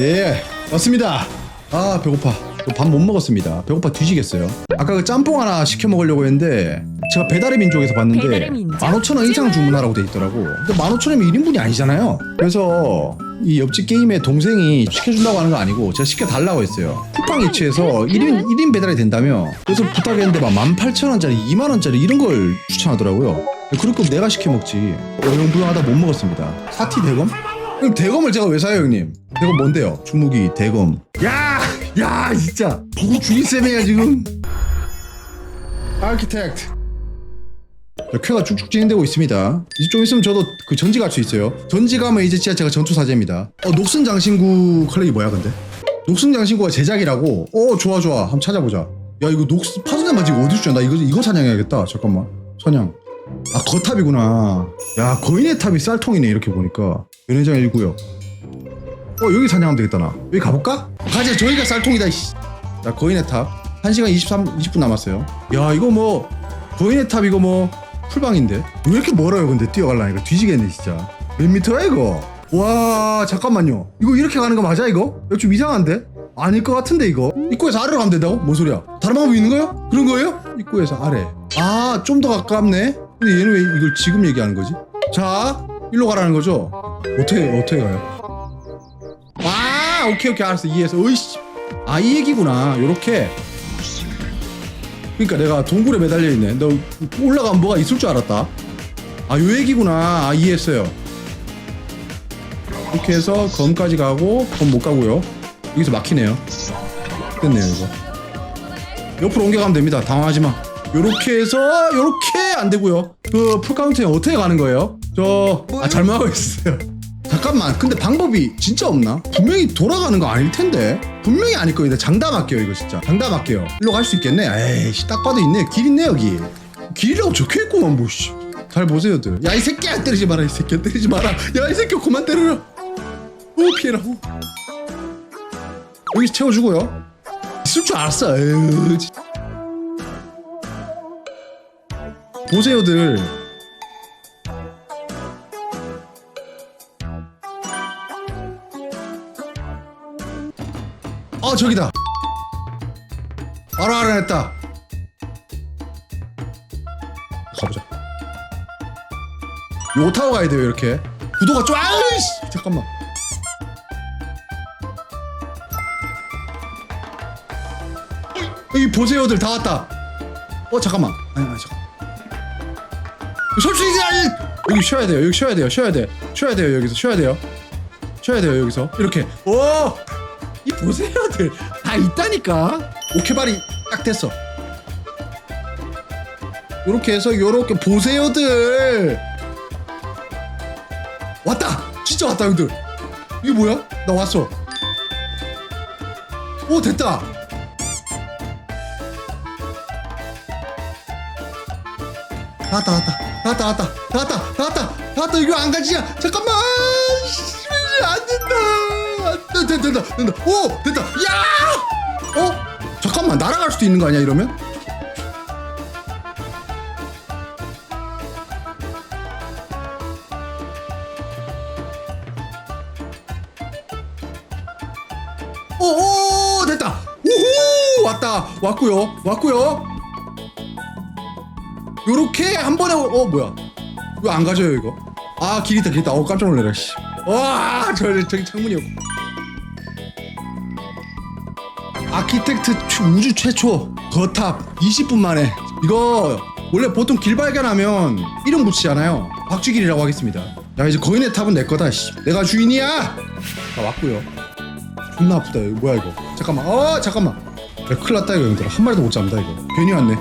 예, 왔습니다. 아, 배고파. 밥 못 먹었습니다. 배고파 뒤지겠어요. 아까 그 짬뽕 하나 시켜 먹으려고 했는데 제가 배달의 민족에서 봤는데 배달의 민족? 15,000원 이상 주문하라고 돼 있더라고. 근데 15,000원이면 1인분이 아니잖아요. 그래서 이 옆집 게임에 동생이 시켜준다고 하는 거 아니고 제가 시켜달라고 했어요. 쿠팡이츠에서 1인, 1인 배달이 된다며. 그래서 부탁했는데 막 18,000원짜리, 2만원짜리 이런 걸 추천하더라고요. 그럴 거면 내가 시켜 먹지. 어영부영하다 못 먹었습니다. 사티 대검? 그럼 대검을 제가 왜 사요 형님? 대검 뭔데요? 주무기 대검. 야! 야 진짜. 보고 죽인 셈이야 지금. 아키텍트. 자, 쾌가 쭉쭉 진행되고 있습니다. 이제 좀 있으면 저도 그 전지 갈 수 있어요. 전지 가면 이제 진짜 제가 전투 사제입니다. 어 녹슨 장신구 컬렉이 뭐야 근데? 녹슨 장신구가 제작이라고? 어 좋아 좋아. 한번 찾아보자. 야 이거 녹슨 파손된 바지 어디 있죠? 나? 이거 이거 사냥해야겠다. 잠깐만. 사냥 아 거탑이구나. 야 거인의 탑이 쌀통이네 이렇게 보니까. 연회장 1구역. 어 여기 사냥하면 되겠다 나. 여기 가볼까? 가자 저기가 쌀통이다 이씨. 자 거인의 탑. 1시간 23 20분 남았어요. 야 이거 뭐 거인의 탑 이거 뭐 풀방인데? 왜 이렇게 멀어요 근데 뛰어갈라니까? 뒤지겠네 진짜. 몇 미터야 이거? 와 잠깐만요. 이거 이렇게 가는 거 맞아 이거? 이거 좀 이상한데? 아닐 것 같은데 이거? 입구에서 아래로 가면 된다고? 뭔 소리야? 다른 방법이 있는 거예요? 그런 거예요? 입구에서 아래. 아 좀 더 가깝네 근데 얘는 왜 이걸 지금 얘기하는 거지? 자 일로 가라는 거죠? 어떻게 어떻게 가요? 아 오케이 오케이. 알았어. 이해했어. 어이씨. 아 이 얘기구나. 요렇게. 그러니까 내가 동굴에 매달려 있네. 너 올라가면 뭐가 있을 줄 알았다. 아 요 얘기구나. 아 이해했어요. 이렇게 해서 검까지 가고 검 못 가고요. 여기서 막히네요. 됐네요 이거. 옆으로 옮겨가면 됩니다. 당황하지 마 요렇게 해서 요렇게! 안 되고요. 그 풀카운트에 어떻게 가는 거예요? 저 아 잘못하고 있어요. 잠깐만. 근데 방법이 진짜 없나? 분명히 돌아가는 거 아닐 텐데. 분명히 아닐 거인데 장담할게요 이거 진짜. 장담할게요. 일로 갈 수 있겠네? 에이씨 딱 봐도 있네. 길 있네 여기. 길이라고 적혀있구만 뭐씨. 잘 보세요들. 야 이 새끼야! 때리지 마라 이 새끼야. 때리지 마라. 야 이 새끼야 그만 때려라. 오 피해라고. 여기 채워주고요. 있을 줄 알았어. 에휴 보세요들. 어 저기다. 바로 알아냈다. 가보자. 요거 타고 가야 돼요 이렇게. 구도가 좀 아이씨! 잠깐만. 여기 보세요들 다 왔다. 어 잠깐만. 아니 아니 잠깐 솔직히 아니 여기 쉬어야 돼요. 여기 쉬어야 돼요. 쉬어야 돼. 쉬어야 돼요 여기서. 쉬어야 돼요. 쉬어야 돼요 여기서. 이렇게. 오 이 보세요들. 다 있다니까. 오케바리 딱 됐어. 요렇게 해서 요렇게 보세요들. 왔다! 진짜 왔다 형들. 이게 뭐야? 나 왔어. 오 됐다 나왔다 나왔다. 나왔다 나왔다. 나왔다 나왔다. 나왔다. 이거 안 가지야 잠깐만. 씨, 안 된다. 안 돼, 된다 된다 된다. 오 됐다. 야! 어? 잠깐만 날아갈 수도 있는 거 아니야 이러면? 오오 됐다. 우후! 왔다. 왔고요. 왔고요 요렇게 한 번에 올- 어 뭐야? 이거 안 가져요 이거? 아 길 있다 길 있다. 어 깜짝 놀래라 씨와 저 저기 창문이었고. 아키텍트 최- 우주 최초 거탑 20분 만에. 이거 원래 보통 길 발견하면 이름 붙이잖아요. 박쥐길이라고 하겠습니다. 야 이제 거인의 탑은 내 거다 씨. 내가 주인이야! 자 왔고요. 존나 아프다 이거. 뭐야 이거? 잠깐만. 어 잠깐만. 야 큰일 났다 이거 형들. 한 마리도 못 잡는다 이거. 괜히 왔네